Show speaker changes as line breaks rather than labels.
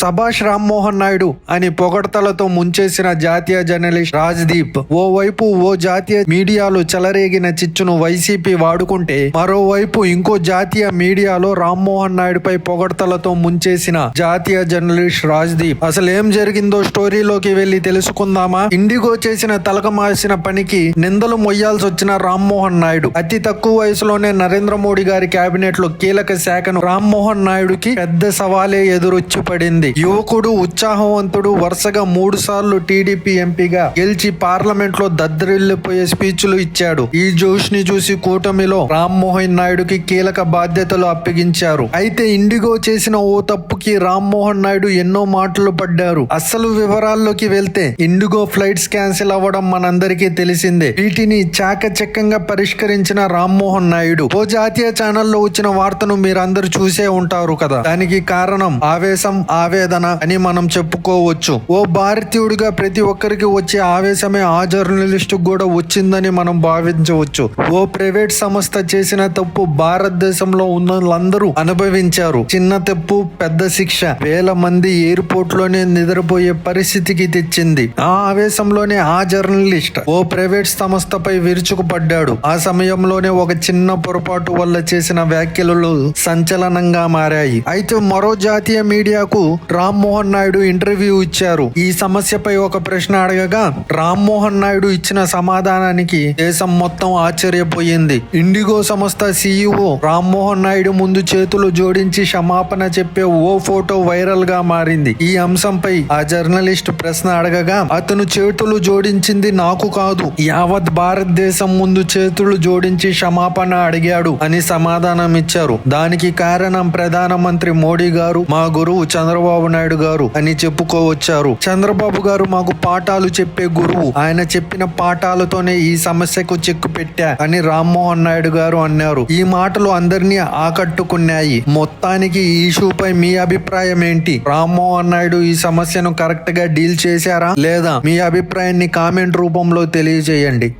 సభాష్ రామ్మోహన్ నాయుడు అని పొగడ్తలతో ముంచేసిన జాతీయ జర్నలిస్ట్ రాజ్దీప్. ఓవైపు ఓ జాతీయ మీడియాలో చెలరేగిన చిచ్చును వైసీపీ వాడుకుంటే మరోవైపు ఇంకో జాతీయ మీడియాలో రామ్మోహన్ నాయుడుపై పొగడతలతో ముంచేసిన జాతీయ జర్నలిస్ట్ రాజ్దీప్. అసలు ఏం జరిగిందో స్టోరీలోకి వెళ్ళి తెలుసుకుందామా? ఇండిగో చేసిన తలకమాసిన పనికి నిందలు మొయ్యాల్సి వచ్చిన రామ్మోహన్ నాయుడు. అతి తక్కువ వయసులోనే నరేంద్ర మోడీ గారి కేబినెట్లో కీలక శాఖను రామ్మోహన్ నాయుడుకి పెద్ద సవాలే ఎదురొచ్చి పడింది యువకుడు ఉత్సాహవంతుడు వరుసగా మూడు సార్లు టీడీపీ ఎంపీగా గెలిచి పార్లమెంట్లో దద్దరిల్లిపోయే స్పీచ్లు ఇచ్చాడు. ఈ జోష్ని చూసి కూటమిలో రామ్మోహన్ నాయుడుకి కీలక బాధ్యతలు అప్పగించారు. అయితే ఇండిగో చేసిన ఓ తప్పుకి రామ్మోహన్ నాయుడు ఎన్నో మాటలు పడ్డారు. అసలు వివరాల్లోకి వెళ్తే ఇండిగో ఫ్లైట్స్ క్యాన్సిల్ అవ్వడం మనందరికీ తెలిసిందే. వీటిని చాకచక్యంగా పరిష్కరించిన రామ్మోహన్ నాయుడు ఓ జాతీయ ఛానల్లో వచ్చిన వార్తను మీరందరూ చూసే ఉంటారు కదా. దానికి కారణం ఆవేశం ఆవేదన అని మనం చెప్పుకోవచ్చు. ఓ భారతీయుడిగా ప్రతి ఒక్కరికి వచ్చే ఆవేశమే ఆ జర్నలిస్ట్ కూడా వచ్చిందని మనం భావించవచ్చు. ఓ ప్రైవేట్ సంస్థ చేసిన తప్పు భారతదేశంలో ఉన్న వాళ్ళందరూ అనుభవించారు. చిన్న తప్పు పెద్ద శిక్ష వేల మంది ఎయిర్పోర్ట్లోనే నిద్రపోయే పరిస్థితికి తెచ్చింది. ఆ ఆవేశంలోనే ఆ జర్నలిస్ట్ ఓ ప్రైవేట్ సంస్థపై విరుచుకుపడ్డాడు. ఆ సమయంలోనే ఒక చిన్న పొరపాటు వల్ల చేసిన వ్యాఖ్యలు సంచలనంగా మారాయి. అయితే మరో జాతీయ మీడియాకు రామ్మోహన్ నాయుడు ఇంటర్వ్యూ ఇచ్చారు. ఈ సమస్యపై ఒక ప్రశ్న అడగగా రామ్మోహన్ నాయుడు ఇచ్చిన సమాధానానికి దేశం మొత్తం ఆశ్చర్యపోయింది. ఇండిగో సంస్థ సీఈఓ రామ్మోహన్ నాయుడు ముందు చేతులు జోడించి క్షమాపణ చెప్పే ఓ ఫోటో వైరల్గా మారింది. ఈ అంశంపై ఆ జర్నలిస్ట్ ప్రశ్న అడగగా అతను చేతులు జోడించింది నాకు కాదు యావత్ భారతదేశం ముందు చేతులు జోడించి క్షమాపణ అడిగాడు అని సమాధానం ఇచ్చారు దానికి కారణం ప్రధానమంత్రి మోడీ గారు మా గురువు చంద్రబాబు చంద్రబాబు నాయుడు గారు అని చెప్పుకోవచ్చారు. చంద్రబాబు గారు మాకు పాఠాలు చెప్పే గురువు. ఆయన చెప్పిన పాఠాలతోనే ఈ సమస్యకు చెక్కు పెట్టా అని రామ్మోహన్ నాయుడు గారు అన్నారు. ఈ మాటలు అందరినీ ఆకట్టుకున్నాయి. మొత్తానికి ఈ ఇష్యూపై మీ అభిప్రాయం ఏంటి? రామ్మోహన్ నాయుడు ఈ సమస్యను కరెక్ట్గా డీల్ చేశారా? లేదా మీ అభిప్రాయాన్ని కామెంట్ రూపంలో తెలియజేయండి.